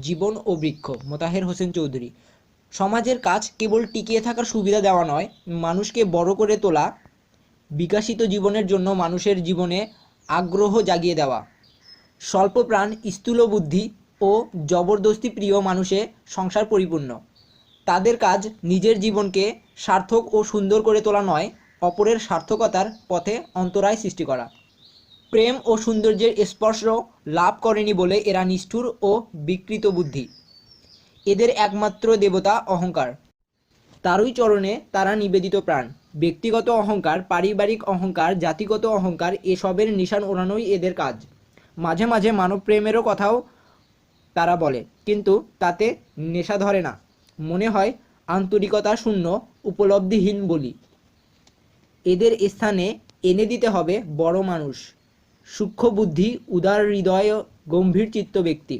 জীবন ও বৃক্ষ। মোতাহের হোসেন চৌধুরী। সমাজের কাজ কেবল টিকিয়ে থাকার সুবিধা দেওয়া নয়, মানুষকে বড় করে তোলা, বিকাশিত জীবনের জন্য মানুষের জীবনে আগ্রহ জাগিয়ে দেওয়া। স্বল্প প্রাণ স্থূল বুদ্ধি ও জবরদস্তি প্রিয় মানুষে সংসার পরিপূর্ণ। তাদের কাজ নিজের জীবনকে সার্থক ও সুন্দর করে তোলা নয়, অপরের সার্থকতার পথে অন্তরায় সৃষ্টি করা। প্রেম ও সৌন্দর্যের স্পর্শ লাভ করেনি বলে এরা নিষ্ঠুর ও বিকৃত বুদ্ধি। এদের একমাত্র দেবতা অহংকার। তারই চরণে তারা নিবেদিত প্রাণ। ব্যক্তিগত অহংকার, পারিবারিক অহংকার, জাতিগত অহংকার এসবের নিশান ওড়ানোই এদের কাজ। মাঝে মাঝে মানব প্রেমেরও কথাও তারা বলে, কিন্তু তাতে নেশা ধরে না। মনে হয় আন্তরিকতা শূন্য, উপলব্ধিহীন বলি। এদের স্থানে এনে দিতে হবে বড় মানুষ। সূক্ষ্ম বুদ্ধি উদার হৃদয়, গম্ভীর চিত্ত ব্যক্তি।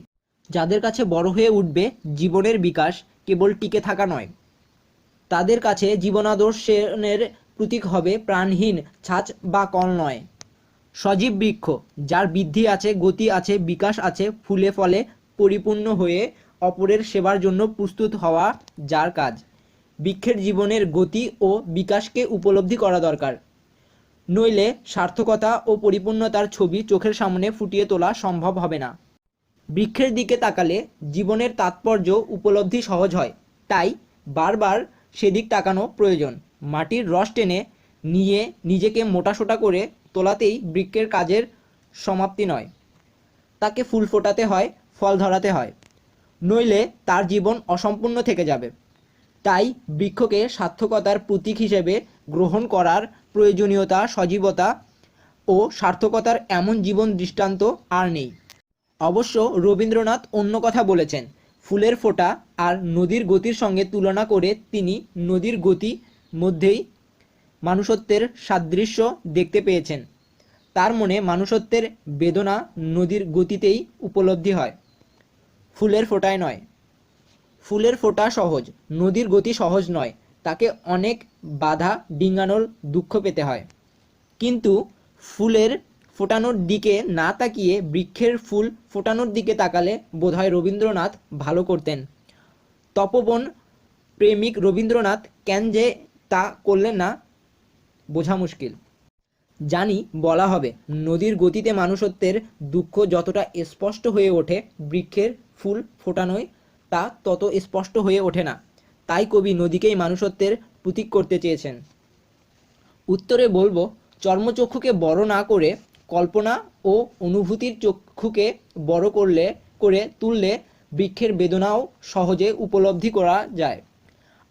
যাদের কাছে বড় হয়ে উঠবে জীবনের বিকাশ কেবল টিকে থাকা নয়। তাদের কাছে জীবনাদর্শের প্রতীক হবে প্রাণহীন, ছাঁচ বা কল নয়। সজীব বৃক্ষ, যার বৃদ্ধি আছে, গতি আছে, বিকাশ আছে, ফুলে ফলে পরিপূর্ণ হয়ে অপরের সেবার জন্য প্রস্তুত হওয়া যার কাজ। বৃক্ষের জীবনের গতি ও বিকাশকে উপলব্ধি করা দরকার। নইলে সার্থকতা ও পরিপূর্ণতার ছবি চোখের সামনে ফুটিয়ে তোলা সম্ভব হবে না। বৃক্ষের দিকে তাকালে জীবনের তাৎপর্য উপলব্ধি সহজ হয়, তাই বারবার সেদিক তাকানো প্রয়োজন। মাটির রস টেনে নিয়ে নিজেকে মোটাসোটা করে তোলাতেই বৃক্ষের কাজের সমাপ্তি নয়। তাকে ফুল ফোটাতে হয়, ফল ধরাতে হয়। নইলে তার জীবন অসম্পূর্ণ থেকে যাবে। তাই বৃক্ষকে সার্থকতার প্রতীক হিসেবে গ্রহণ করার প্রয়োজনীয়তা, সজীবতা ও সার্থকতার এমন জীবন দৃষ্টান্ত আর নেই। অবশ্য রবীন্দ্রনাথ অন্য কথা বলেছেন, ফুলের ফোঁটা আর নদীর গতির সঙ্গে তুলনা করে তিনি নদীর গতি মধ্যেই মানুষত্বের সাদৃশ্য দেখতে পেয়েছেন। তার মনে মানুষত্বের বেদনা নদীর গতিতেই উপলব্ধি হয়। ফুলের ফোঁটায় নয়। ফুলের ফোঁটা সহজ, নদীর গতি সহজ নয়। তাকে অনেক বাধা ডিঙ্গানোর দুঃখ পেতে হয়। কিন্তু ফুলের ফোটানোর দিকে না তাকিয়ে বৃক্ষের ফুল ফোটানোর দিকে তাকালে বোধহয় রবীন্দ্রনাথ ভালো করতেন। তপবন প্রেমিক রবীন্দ্রনাথ কেন যে তা করলেন না, বোঝা মুশকিল। জানি বলা হবে, নদীর গতিতে মানুষত্বের দুঃখ যতটা স্পষ্ট হয়ে ওঠে বৃক্ষের ফুল ফোটানোয়, তা তত স্পষ্ট হয়ে ওঠে না। তাই কবি নদীকেই মানুষত্বের প্রতীক করতে চেয়েছেন। উত্তরে বলব, চর্মচক্ষুকে বড় না করে কল্পনা ও অনুভূতির চক্ষুকে বড় করলে, করে তুললে বৃক্ষের বেদনাও সহজে উপলব্ধি করা যায়।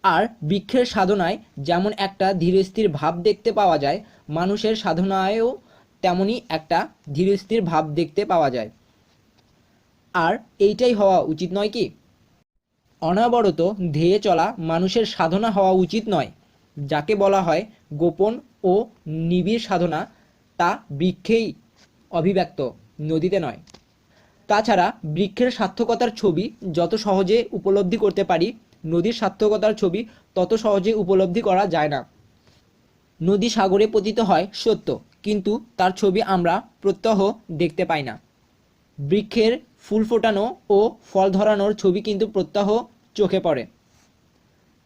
আর বৃক্ষের সাধনায় যেমন একটা ধীরস্থির ভাব দেখতে পাওয়া যায়, মানুষের সাধনায়ও তেমনই একটা ধীরস্থির ভাব দেখতে পাওয়া যায়। আর এইটাই হওয়া উচিত নয় কি? অনাবরত ধেয়ে চলা মানুষের সাধনা হওয়া উচিত নয়, যাকে বলা হয় গোপন ও নিবিড় সাধনা, তা বৃক্ষেই অভিব্যক্ত নদীতে নয়। তাছাড়া বৃক্ষের সার্থকতার ছবি যত সহজে উপলব্ধি করতে পারি, নদীর সার্থকতার ছবি তত সহজে উপলব্ধি করা যায় না। নদী সাগরে পতিত হয় সত্য, কিন্তু তার ছবি আমরা প্রত্যহ দেখতে পাই না। বৃক্ষের ফুল ফোটানো ও ফল ধরানোর ছবি কিন্তু প্রত্যহ চোখে পড়ে।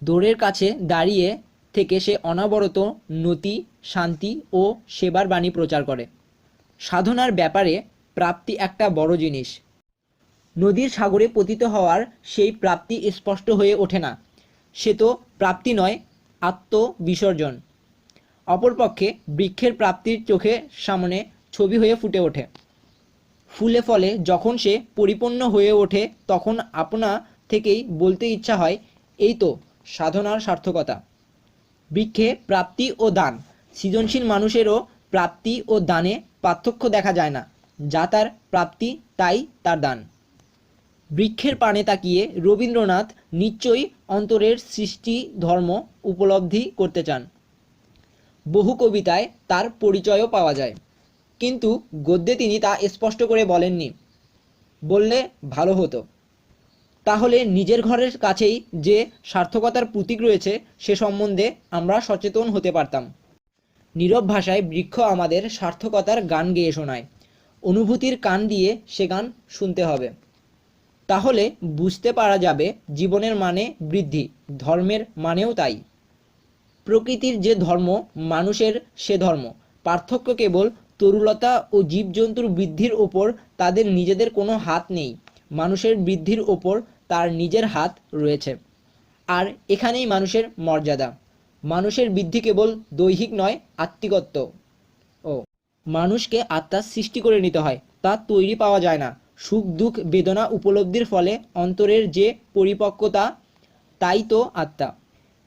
দৌড়ের কাছে দাঁড়িয়ে থেকে সে অনবরত নতি, শান্তি ও সেবার বাণী প্রচার করে। সাধনার ব্যাপারে প্রাপ্তি একটা বড় জিনিস। নদীর সাগরে পতিত হওয়ার সেই প্রাপ্তি স্পষ্ট হয়ে ওঠে না। সে তো প্রাপ্তি নয়, আত্মবিসর্জন। অপরপক্ষে বৃক্ষের প্রাপ্তির চোখে সামনে ছবি হয়ে ফুটে ওঠে। ফুলে ফলে যখন সে পরিপূর্ণ হয়ে ওঠে তখন আপনা থেকেই বলতে ইচ্ছা হয়, এই তো, সাধনার সার্থকতা। বৃক্ষে প্রাপ্তি ও দান। সৃজনশীল মানুষেরও প্রাপ্তি ও দানে পার্থক্য দেখা যায় না। যা তার প্রাপ্তি, তাই তার দান। বৃক্ষের পানে তাকিয়ে রবীন্দ্রনাথ নিশ্চয়ই অন্তরের সৃষ্টি, ধর্ম উপলব্ধি করতে চান। বহু কবিতায় তার পরিচয়ও পাওয়া যায়। কিন্তু গদ্যে তিনি তা স্পষ্ট করে বলেননি। বললে ভালো হতো। তাহলে নিজের ঘরের কাছেই যে সার্থকতার প্রতীক রয়েছে, সে সম্বন্ধে আমরা সচেতন হতে পারতাম। নীরব ভাষায় বৃক্ষ আমাদের সার্থকতার গান গেয়ে শোনায়। অনুভূতির কান দিয়ে সে গান শুনতে হবে। তাহলে বুঝতে পারা যাবে জীবনের মানে বৃদ্ধি, ধর্মের মানেও তাই। প্রকৃতির যে ধর্ম, মানুষের সে ধর্ম। পার্থক্য কেবল তরুলতা ও জীবজন্তুর বৃদ্ধির ওপর তাদের নিজেদের কোনো হাত নেই। মানুষের বৃদ্ধির ওপর তার নিজের হাত রয়েছে। আর এখানেই মানুষের মর্যাদা। মানুষের বৃদ্ধি কেবল দৈহিক নয়, আত্মিকত্ব। ও। মানুষকে আত্মার সৃষ্টি করে নিতে হয়, তা তৈরি পাওয়া যায় না। সুখ, দুঃখ, বেদনা উপলব্ধির ফলে অন্তরের যে পরিপক্কতা, তাই তো আত্মা।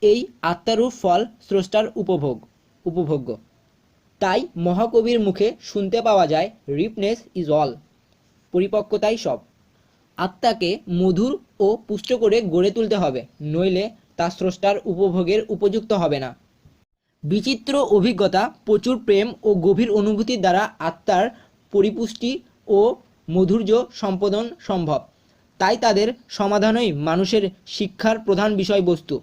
এই আত্মারূপ ফল স্রষ্টার উপভোগ, উপভোগ্য। তাই মহাকবির মুখে শুনতে পাওয়া যায়, রিপনেস ইজ অল। পরিপক্কতাই সব। আত্মাকে মধুর ও পুষ্ট করে গড়ে তুলতে হবে, নইলে তা স্রষ্টার উপভোগের উপযুক্ত হবে না। বিচিত্র অভিজ্ঞতা, প্রচুর প্রেম ও গভীর অনুভূতির দ্বারা আত্মার পরিপুষ্টি ও মধুর্য সম্পাদন সম্ভব। তাই তাদের সমাধানই মানুষের শিক্ষার প্রধান বিষয়বস্তু।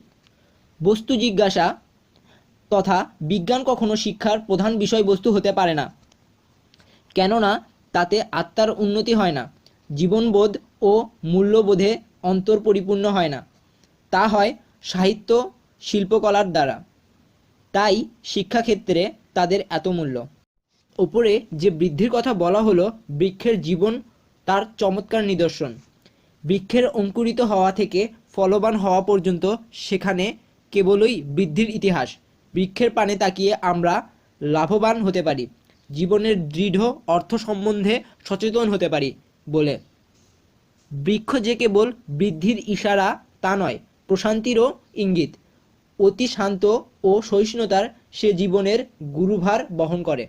বস্তু জিজ্ঞাসা তথা বিজ্ঞান কখনো শিক্ষার প্রধান বিষয়বস্তু হতে পারে না। কেননা তাতে আত্মার উন্নতি হয় না, জীবনবোধ ও মূল্যবোধে অন্তর পরিপূর্ণ হয় না। তা হয় সাহিত্য, শিল্পকলার দ্বারা। তাই শিক্ষাক্ষেত্রে তাদের এত মূল্য। ওপরে যে বৃদ্ধির কথা বলা হলো, বৃক্ষের জীবন, তার চমৎকার নিদর্শন। বৃক্ষের অঙ্কুরিত হওয়া থেকে ফলবান হওয়া পর্যন্ত সেখানে কেবলই বৃদ্ধির ইতিহাস। বৃক্ষের পানে তাকিয়ে আমরা লাভবান হতে পারি, জীবনের দৃঢ় অর্থ সম্বন্ধে সচেতন হতে পারি বলে। বৃক্ষ যে কেবল বৃদ্ধির ইশারা তা নয়, প্রশান্তিরও ইঙ্গিত। অতি শান্ত ও সহিষ্ণুতার সে জীবনের গুরুভার বহন করে।